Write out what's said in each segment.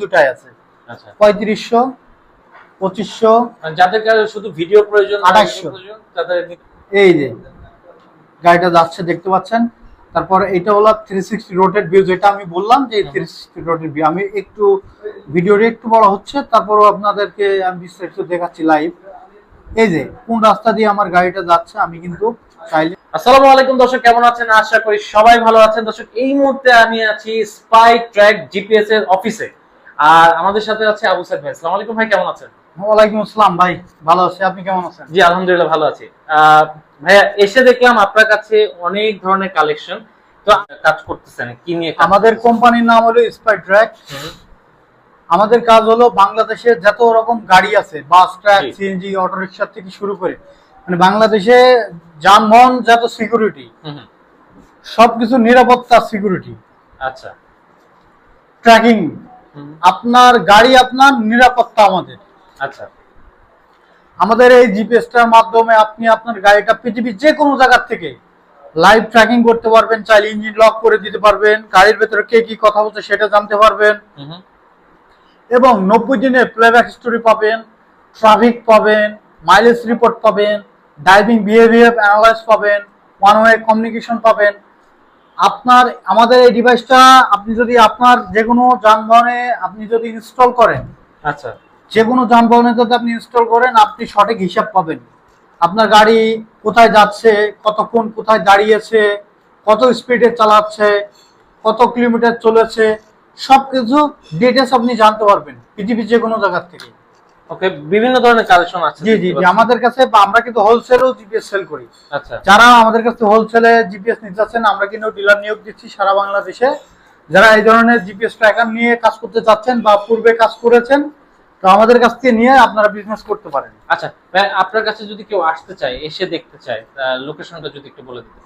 দুটাই আছে। আচ্ছা। পঁয়ত্রিশশো পঁচিশশো যাদের শুধু ভিডিও প্রয়োজন বা 2800 প্রয়োজন, তাদের এই যে গাড়িটা যাচ্ছে দেখতে পাচ্ছেন। তারপর এটা হলো থ্রি সিক্সটি রোটেড ভিউ যেটা আমি বললাম যে থ্রি সিক্সটি রোটেড ভিউ আমি একটু ভিডিওটা একটু বড় হচ্ছে তারপরও আপনাদেরকে আমি বিস্তারিত দেখাচ্ছি লাইভ এই যে কোন রাস্তা দিয়ে আমার গাড়িটা যাচ্ছে আমি কিন্তু চাইলে আসসালামু আলাইকুম দর্শক কেমন আছেন? আশা করি সবাই ভালো আছেন। দর্শক এই মুহূর্তে আমি আছি স্পাই ট্র্যাক জিপিএস এর অফিসে আর আমাদের সাথে আছে আবু সাইদ ভাই। আসসালামু আলাইকুম ভাই কেমন আছেন? ওয়ালাইকুম আসসালাম ভাই ভালো আছি। আপনি কেমন আছেন? জি আলহামদুলিল্লাহ ভালো আছি। ভাইয়া এসে দেখলাম আপনার কাছে অনেক ধরনের কালেকশন। তো কাজ করতেছেন কি নিয়ে আমাদের কোম্পানির নাম হলো স্পাই ট্র্যাক আমাদের কাজ হলো বাংলাদেশে যত রকম গাড়ি আছে বাস ট্রাক। সিএনজি অটোরিকশা থেকে শুরু করে মানে বাংলাদেশে যানবাহন যত সিকিউরিটি সবকিছু নিরাপত্তা সিকিউরিটি আচ্ছা। ট্র্যাকিং আপনার গাড়ি আপনার নিরাপত্তা আমাদের। আচ্ছা। আমাদের এই জিপিএসটার মাধ্যমে আপনি আপনার গাড়িটা পৃথিবীর যে কোনো জায়গার থেকে লাইভ ট্র্যাকিং করতে পারবেন চাইলে ইঞ্জিন লক করে দিতে পারবেন গাড়ির ভেতরে কে কি কথা বলছে সেটা জানতে পারবেন। এবং নব্বই দিনের প্লেব্যাক স্টোরি পাবেন ট্রাফিক পাবেন মাইলেজ রিপোর্ট পাবেন ড্রাইভিং বিহেভিয়ার অ্যানালাইজ পাবেন ওয়ান ওয়ে কমিউনিকেশন পাবেন আপনার আমাদের এই ডিভাইসটা আপনি যদি আপনার যে কোনো যানবাহনে আপনি যদি ইনস্টল করেন আচ্ছা। যে কোনো যানবাহনে যদি আপনি ইনস্টল করেন আপনি সঠিক হিসাব পাবেন। আপনার গাড়ি কোথায় যাচ্ছে কতক্ষণ কোথায় দাঁড়িয়েছে কত স্পিডে চালাচ্ছে কত কিলোমিটার চলেছে সব কিছু ডিটেলস আপনি জানতে পারবেন পৃথিবীর যে কোনো জায়গার থেকে। ওকে বিভিন্ন ধরনের কালেকশন আছে জি জি আমাদের কাছে আমরা কিন্তু হোলসেলও জিপিএস সেল করি। আচ্ছা। যারা আমাদের কাছে হোলসেলে জিপিএস নিতে চাচ্ছেন আমরা কিন্তু ডিলার নিয়োগ দিচ্ছি সারা বাংলাদেশে। যারা এই ধরনের জিপিএস ট্র্যাকার নিয়ে কাজ করতে চাচ্ছেন বা পূর্বে কাজ করেছেন তো আমাদের কাছ থেকে নিয়ে আপনারা বিজনেস করতে পারেন। আচ্ছা আপনার কাছে যদি কেউ আসতে চায় এসে দেখতে চায় লোকেশনটা যদি একটু বলে দিতেন।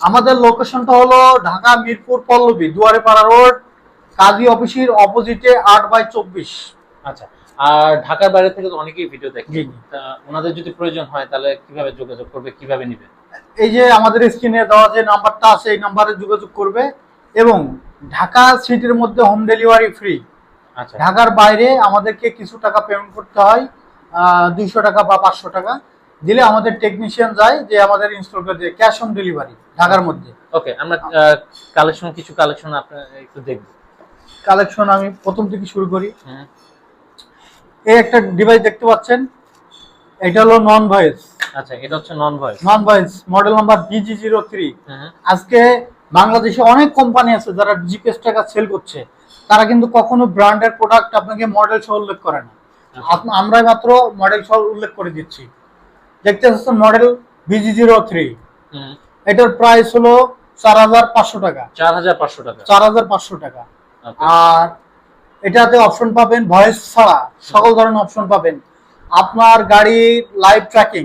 আমাদের লোকেশনটা হলো ঢাকা মিরপুর পল্লবী দুয়ারেপাড়া রোড কাজী অফিসের অপোজিটে আট বাই চব্বিশ। আচ্ছা আর ঢাকার বাইরে থেকে তো অনেকেই ভিডিও দেখে। ওনাদের যদি প্রয়োজন হয় তাহলে কীভাবে যোগাযোগ করবে কীভাবে নিবে? এই যে আমাদের স্ক্রিনে দেওয়া যে নাম্বারটা আছে এই নাম্বারে যোগাযোগ করবে এবং ঢাকা সিটির মধ্যে হোম ডেলিভারি ফ্রি আচ্ছা। ঢাকার বাইরে আমাদেরকে কিছু টাকা পেমেন্ট করতে হয় দুইশো টাকা বা পাঁচশো টাকা। দিলে আমাদের টেকনিশিয়ান যায় যে আমাদের ইনস্টল করে দিয়ে ক্যাশ অন ডেলিভারি ঢাকার মধ্যে। ওকে আমরা কালেকশন কিছু কালেকশন আপনার একটু দেখব। কালেকশন আমি প্রথম থেকে শুরু করি। হুম, এই একটা ডিভাইস দেখতে পাচ্ছেন এটা হলো নন ভয়েস আচ্ছা এটা হচ্ছে non voice non voice model number D G zero আজকে বাংলাদেশে অনেক কোম্পানি আছে যারা জিপিএস টাকা সেল করছে। তারা কিন্তু কখনো ব্র্যান্ডের প্রোডাক্ট আপনাকে মডেল সহ উল্লেখ করে না। আপ- আমরাই মাত্র মডেল সহ উল্লেখ করে দিচ্ছি। দেখতে পাচ্ছেন model B G zero three price হলো চার হাজার পাঁচশো টাকা। চার হাজার পাঁচশো টাকা। চার হাজার পাঁচশো টাকা। আর এটাতে অপশন পাবেন ভয়েস ছাড়া সকল ধরনের অপশন পাবেন। আপনার গাড়ি live tracking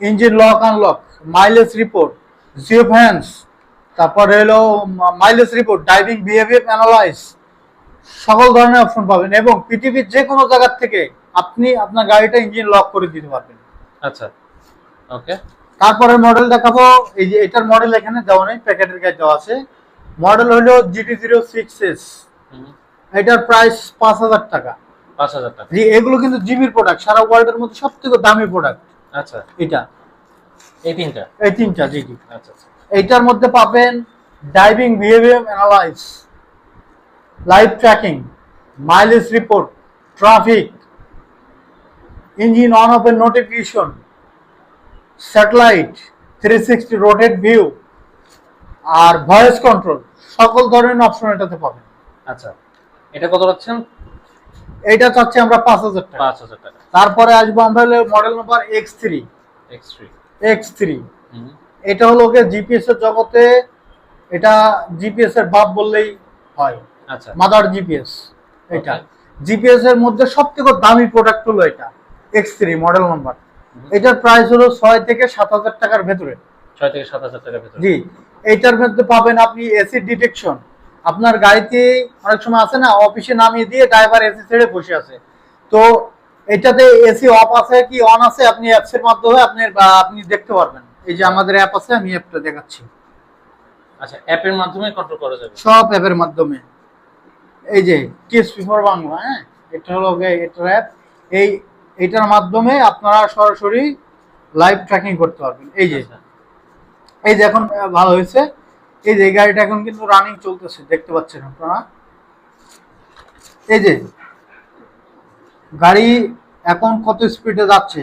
engine lock unlock mileage report geo fence তারপরে হলো mileage report driving behaviour analyse সকল ধরনের অপশন পাবেন এবং পৃথিবীর যে কোনো জায়গার থেকে আপনি আপনার গাড়িটা ইঞ্জিন লক করে দিতে পারবেন। আচ্ছা ওকে তারপরে মডেল দেখাবো এই যে এটার মডেল এখানে দেওয়া নেই প্যাকেটের গায়ে দেওয়া আছে। মডেল হলো জিটি জিরো সিক্স এস এটার প্রাইস পাঁচ হাজার টাকা। পাঁচ হাজার টাকা। জি এগুলো কিন্তু জিবির প্রোডাক্ট সারা ওয়ার্ল্ডের মধ্যে সব থেকে দামি প্রোডাক্ট আচ্ছা। এটা। এই তিনটা? এই তিনটা জি জি। আচ্ছা আচ্ছা। এইটার মধ্যে পাবেন driving behaviour analyse live tracking mileage report traffic engine on off এর notification satellite three sixty rotated view আর ভয়েস কন্ট্রোল সকল ধরনের অপশন এটাতে পাবেন। আচ্ছা। এটা কত পাচ্ছেন এইটা চাচ্ছি আমরা পাঁচ হাজার টাকা। পাঁচ হাজার টাকা। তারপরে আসব আমরা model number X three X three X three এটা হলো ওকে জিপিএস এর জগতে এটা জিপিএস এর বাপ বললেই হয়। আচ্ছা। মাদার জিপিএস এটা. জিপিএস এর মধ্যে সব থেকে দামি প্রোডাক্ট হলো এটা এক্স থ্রি মডেল নাম্বার এটার প্রাইস হলো ছয় থেকে সাত হাজার টাকার ভেতরে। ছয় থেকে সাত হাজার টাকার ভেতরে। জি। এইটার মধ্যে পাবেন আপনি এসি ডিটেকশন আপনার গাড়িতে অনেক সময় আছে না অফিসে নামিয়ে দিয়ে ড্রাইভার এসি ছেড়ে বসে আছে। তো এটাতে এসি অফ আছে কি অন আছে? আপনি অ্যাপসের মাধ্যমে আপনি আপনি দেখতে পারবেন। এই যে আমাদের অ্যাপ আছে আমি অ্যাপটা দেখাচ্ছি। আচ্ছা অ্যাপের মাধ্যমে কন্ট্রোল করা যাবে? সব অ্যাপের মাধ্যমে। এই যে টিএসপি ফর বাংলা হ্যাঁ? এটা হলো এটার অ্যাপ এই এটার মাধ্যমে আপনারা সরাসরি লাইভ ট্র্যাকিং করতে পারবেন। এই যে আচ্ছা। এই যে এখন ভালো হয়েছে। এই যে গাড়িটা এখন কিন্তু রানিং চলতেছে দেখতে পাচ্ছেন আপনারা। এই যে গাড়ি এখন কত স্পিডে যাচ্ছে।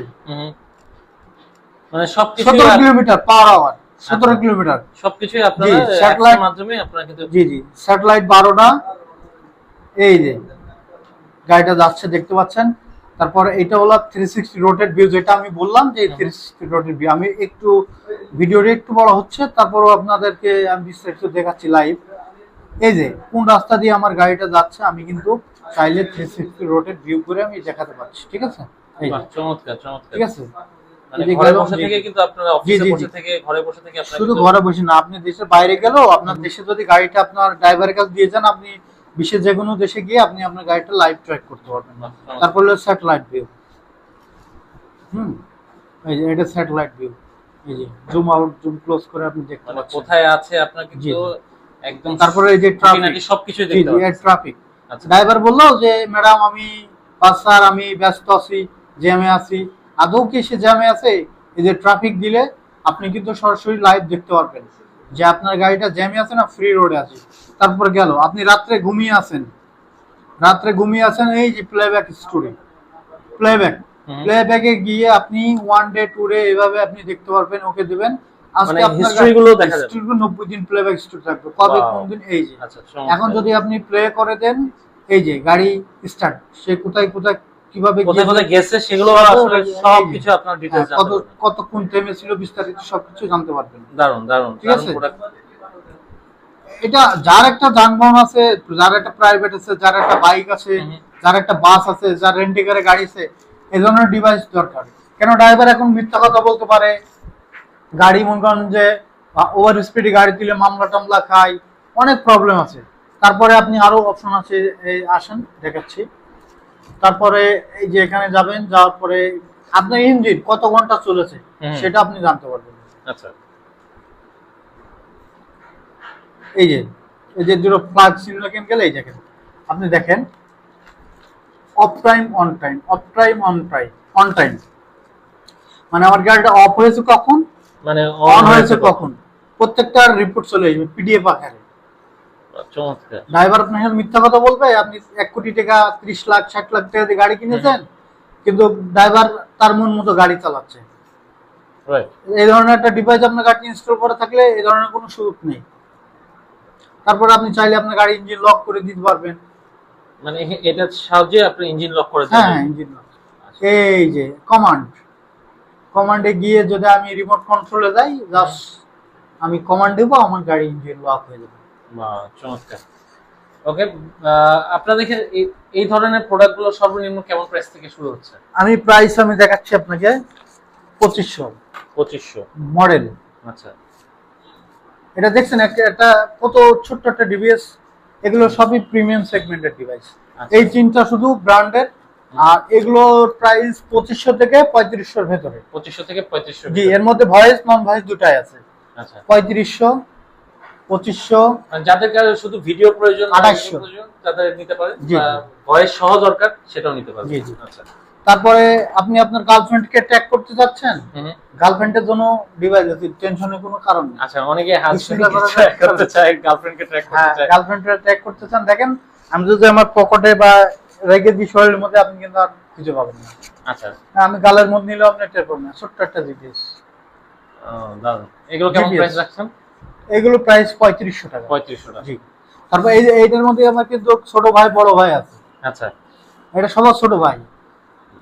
মানে সবকিছু সতেরো কিলোমিটার পার আওয়ার সতেরো আচ্ছা। কিলোমিটার। সবকিছুই আপনারা জি, অ্যাপসের satellite- মাধ্যমে আপনারা কিন্তু জি জি স্যাটেলাইট এই যে গাড়িটা যাচ্ছে দেখতে পাচ্ছেন। তারপর এটা হলো থ্রি সিক্সটি রোটেড ভিউ যেটা আমি বললাম যে থ্রি সিক্সটি রোটেড ভিউ আমি একটু ভিডিওটা একটু বড় হচ্ছে তারপরও আপনাদেরকে আমি বিস্তারিত দেখাচ্ছি লাইভ এই যে কোন রাস্তা দিয়ে আমার গাড়িটা যাচ্ছে আমি কিন্তু চাইলে থ্রি সিক্সটি রোটেড ভিউ করে আমি দেখাতে পারছি ঠিক আছে? এই চমৎকার চমৎকার। ঠিক আছে? মানে শুধু ঘরে বসে না আপনি দেশের বাইরে গেলেও আপনার দেশে যদি গাড়িটা আপনার ড্রাইভারের কাছে দিয়ে যান আপনি বিশ্বের যে কোনো দেশে গিয়ে আপনি আপনার গাড়িটা লাইভ ট্র্যাক করতে পারবেন। তারপর স্যাটেলাইট ভিউ হুম এই যে এটা স্যাটেলাইট ভিউ এই যে জুম আউট জুম ক্লোজ করে আপনি দেখতে মানে পাচ্ছেন। কোথায় আছে আপনার কিন্তু একদম তারপরে এই যে ট্রাফিক সবকিছু দেখতে পাচ্ছেন। ট্রাফিক আচ্ছা। ড্রাইভার বলল যে ম্যাডাম আমি স্যার আমি ব্যস্ত আছি জ্যামে আছি। আদৌ কি সে জ্যামে আছে? এই যে ট্রাফিক দিলে আপনি কিন্তু সরাসরি লাইভ দেখতে পারবেন। যে আপনার গাড়িটা জ্যামে আছে না ফ্রি রোডে আছে। তারপর গেল আপনি রাত্রে ঘুমিয়ে আছেন। রাত্রে ঘুমিয়ে আছেন এই যে প্লেব্যাক স্টোরি প্লেব্যাক। প্লেব্যাকে গিয়ে আপনি ওয়ান ডে ট্যুরে এভাবে আপনি দেখতে পারবেন ওকে দিবেন। history গুলো দেখা যাবে। হিস্ট্রি নব্বই দিন প্লেব্যাক স্টোরি থাকবে। কবে কোন দিন এই যে। এখন যদি আপনি প্লে করে দেন এই যে গাড়ি স্টার্ট সে কোথায় কোথায় কীভাবে কোথায় কোথায় গেছে সেগুলো আসলে সবকিছু আপনার ডিটেইলস কত কতক্ষণ থেমেছিল বিস্তারিত সবকিছু জানতে পারবেন। দারুণ দারুণ ঠিক আছে? এটা যার একটা যানবাহন আছে যার একটা প্রাইভেট আছে যার একটা বাইক আছে যার একটা বাস আছে যার রেন্টিকারে গাড়ি আছে এই ধরনের ডিভাইস দরকার। কেন ড্রাইভার এখন মিথ্যা কথা বলতে পারে? গাড়ি মনে করেন যে ওভার স্পিডে গাড়ি দিলে মামলা টামলা খায় অনেক প্রবলেম আছে। তারপরে আপনি আরও অপশন আছে এই আসেন দেখাচ্ছি। তারপরে এই যে এখানে যাবেন যাওয়ার পরে আপনার ইঞ্জিন কত ঘণ্টা চলেছে সেটা আপনি জানতে পারবেন। আচ্ছা। এই যে এই যে দুটো প্লাগ সিলেকশন গেলে এই দেখেন। আপনি দেখেন off time on time off time on time on time মানে আমার গাড়িটা অফ হয়েছে কখন? মানে অন হয়েছে কখন? প্রত্যেকটা রিপোর্ট চলে আসবে পিডিএফ আকারে। চমৎকার। ড্রাইভার আপনার সাথে মিথ্যা কথা বলবে আপনি এক কোটি টাকা ত্রিশ লাখ ষাট লাখ টাকা দিয়ে গাড়ি কিনেছেন কিন্তু ড্রাইভার তার মন মতো গাড়ি চালাচ্ছে। রাইট এই ধরনের একটা ডিভাইস আপনার গাড়ি ইনস্টল করা থাকলে এই ধরনের কোনো সুযোগ নেই। তারপরে আপনি চাইলে আপনার গাড়ি ইঞ্জিন লক করে দিতে পারবেন। মানে এটার সাহায্যে আপনি ইঞ্জিন লক করে হ্যাঁ হ্যাঁ ইঞ্জিন লক এই যে কমান্ড কমান্ডে গিয়ে যদি আমি রিমোট কন্ট্রোলে যাই জাস্ট আমি কমান্ড দেবো আমার গাড়ি ইঞ্জিন লক হয়ে যাবে। চমৎকার। ওকে আপনারা দেখেন এই- ধরনের প্রোডাক্টগুলো সর্বনিম্ন কেমন প্রাইস থেকে শুরু হচ্ছে? আমি প্রাইস আমি দেখাচ্ছি আপনাকে পঁচিশশো। পঁচিশশো। মডেল আচ্ছা। এটা দেখছেন একটা কত ছোট্ট একটা ডিভাইস এগুলো সবই প্রিমিয়াম সেগমেন্টের ডিভাইস। এই তিনটা শুধু ব্র্যান্ডের আর এগুলোর প্রাইস পঁচিশশো থেকে পঁয়ত্রিশশোর ভেতরে। পঁচিশশো থেকে পঁয়ত্রিশশো জি এর মধ্যে ভয়েস নন ভয়েস দুটাই আছে। আচ্ছা। পঁয়ত্রিশশো পঁচিশশো। মানে যাদের কাছে শুধু ভিডিও প্রয়োজন আঠাশশো 2800 video তাদের নিতে জি। ভয়েস সহ দরকার সেটাও নিতে পারে জি, জি। আচ্ছা। তারপরে আপনি আপনার গার্লফ্রেন্ডকে ট্যাগ করতে হুম। গার্লফ্রেন্ডের জন্য ডিভাইস আছে টেনশনের কোনো কারণ নেই। আচ্ছা অনেকে ট্র্যাক করতে চায় গার্লফ্রেন্ডকে ট্র্যাক করতে হ্যাঁ চায়। গার্লফ্রেন্ডকে ট্যাগ করতে চান দেখেন আমি যদি আমার পকেটে বা রেগে দিই শরীরের মধ্যে আপনি কিন্তু আর খুঁজে পাবেন না। আচ্ছা। হ্যাঁ, আমি গালের মধ্যে নিলেও আপনি টের পাবেন না ছোট্ট একটা দারুণ। এগুলো কেমন প্রাইস রাখছেন? এগুলো প্রাইস পঁয়ত্রিশশো টাকা। পঁয়ত্রিশশো টাকা। জি। তারপর এই এইটার মধ্যে আমার কিন্তু ছোট ভাই বড় ভাই আছে। আচ্ছা। এটা সবার ছোট ভাই।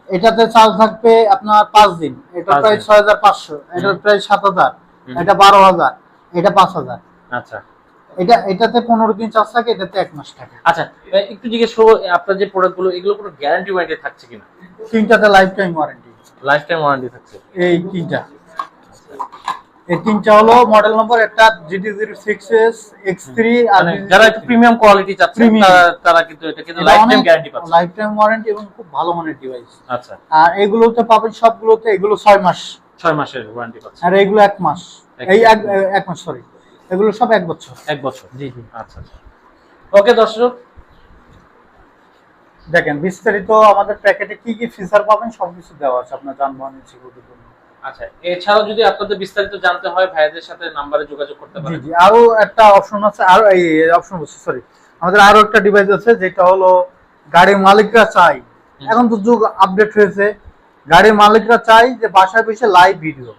এটাতে চার্জ থাকবে আপনার পাঁচ দিন। এটা প্রায় ছয় হাজার পাঁচশো। এটা প্রায় সাত হাজার। এটা বারো হাজার। এটা পাঁচ হাজার। আচ্ছা। এটা এটাতে পনেরো দিন চার্জ থাকে এটাতে এক মাস থাকে। আচ্ছা একটু জিজ্ঞেস করব আপনার যে প্রোডাক্টগুলো এগুলো কোনো গ্যারান্টি ওয়ারেন্টি থাকছে কিনা? তিনটাতে lifetime warranty lifetime warranty থাকছে। এই তিনটা। এই তিনটা হলো মডেল নম্বর একটা GT zero six S X three আর মানে যারা একটু প্রিমিয়াম কোয়ালিটি চাচ্ছে তারা কিন্তু এটা কিন্তু লাইফ টাইম গ্যারান্টি পাচ্ছে। লাইফ টাইম ওয়ারেন্টি এবং খুব ভালো মানের ডিভাইস আচ্ছা। আর এগুলোতে পাবেন সবগুলোতে এগুলো ছয় মাস। ছয় মাসের ওয়ারেন্টি পাচ্ছে। আর এগুলো এক মাস। এই এক এক মাস সরি এগুলো সব এক বছর। এক বছর। জি জি। আচ্ছা আচ্ছা। ওকে দর্শক। দেখেন বিস্তারিত আমাদের প্যাকেটে কি কি ফিচার পাবেন সবকিছু দেওয়া আছে আপনার যানবাহনের সিকিউরিটির জন্য। আচ্ছা এছাড়াও যদি আপনাদের বিস্তারিত জানতে হয় ভাইয়াদের সাথে নাম্বারে যোগাযোগ করতে পারেন। জি আরও একটা অপশন আছে আর এই অপশন বলছি সরি আমাদের আরও একটা ডিভাইস আছে যেটা হলো গাড়ির মালিকরা চাই এখন তো যুগ আপডেট হয়েছে গাড়ির মালিকরা চাই যে বাসায় বসে লাইভ ভিডিও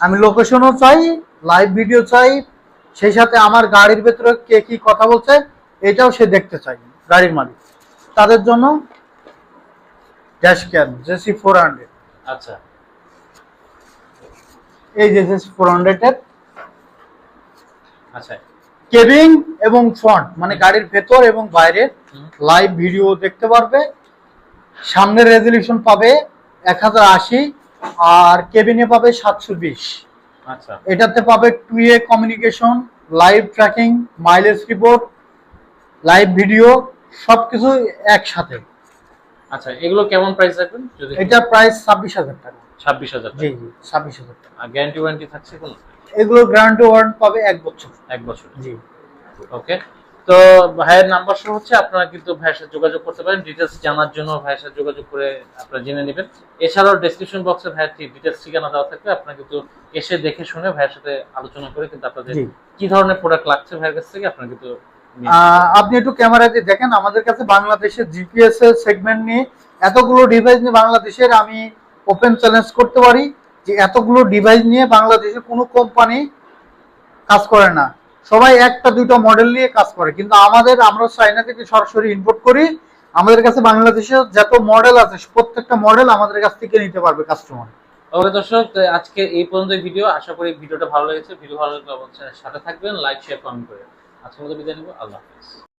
আমি লোকেশনও চাই লাইভ ভিডিও চাই সেই সাথে আমার গাড়ির ভেতরে কে কি কথা বলছে এটাও সে দেখতে চাই গাড়ির মালিক। তাদের জন্য dash cam JC four hundred আচ্ছা। এই যে জেসি ফোর হান্ড্রেডের আচ্ছা। কেবিং এবং ফ্রন্ট মানে গাড়ির ভেতর এবং বাইরের হুম। লাইভ ভিডিও দেখতে পারবে। সামনের রেজলিউশন পাবে এক হাজার আশি আর কেবিনে পাবে সাতশো বিশ। আচ্ছা। এটাতে পাবে two way communication live tracking mileage report live video সবকিছু একসাথে। আচ্ছা এগুলো কেমন প্রাইস রাখবেন? এটা প্রাইস ছাব্বিশ হাজার টাকা। ছাব্বিশ হাজার জি জি ছাব্বিশ হাজার আর গ্যারান্টি ওয়ারেন্টি থাকছে কোন? এগুলো গ্যারান্টি ওয়ারেন্ট পাবে এক বছর। এক বছর। জি। ওকে তো ভাইয়ের নাম্বার সহ হচ্ছে আপনারা কিন্তু ভাইয়ের সাথে যোগাযোগ করতে পারেন। ডিটেলস জানার জন্য ভাইয়ের সাথে যোগাযোগ করে আপনারা জেনে নেবেন। এছাড়াও ডেসক্রিপশন বক্সে ভাইয়ের ডিটেলস ঠিকানা দেওয়া থাকবে। আপনারা কিন্তু এসে দেখে শুনে ভাইয়ের সাথে আলোচনা করে কিন্তু আপনাদের কি ধরনের প্রোডাক্ট লাগছে ভাইয়ের কাছ থেকে আপনারা কিন্তু আপনি একটু ক্যামেরাতে দেখেন আমাদের কাছে বাংলাদেশের জিপিএস এর সেগমেন্ট নিয়ে এতগুলো ডিভাইস নিয়ে বাংলাদেশের আমি ওপেন চ্যালেঞ্জ করতে পারি যে এতগুলো ডিভাইস নিয়ে বাংলাদেশে কোনো কোম্পানি কাজ করে না। সবাই একটা দুটো মডেল নিয়ে কাজ করে। কিন্তু আমাদের, আমরা চাইনা থেকে সরাসরি ইম্পোর্ট করি। আমাদের কাছে বাংলাদেশে যত মডেল আছে, প্রত্যেকটা মডেল আমাদের কাছ থেকে নিতে পারবে কাস্টমার ওকে দর্শক আজকে এই পর্যন্ত ভিডিও আশা করি ভিডিওটা ভালো লেগেছে। ভিডিও ভালো লাগলে অবশ্যই সাথে থাকবেন লাইক শেয়ার কমেন্ট করে। আজকের মতো বিদায় নিব। আল্লাহ হাফেজ।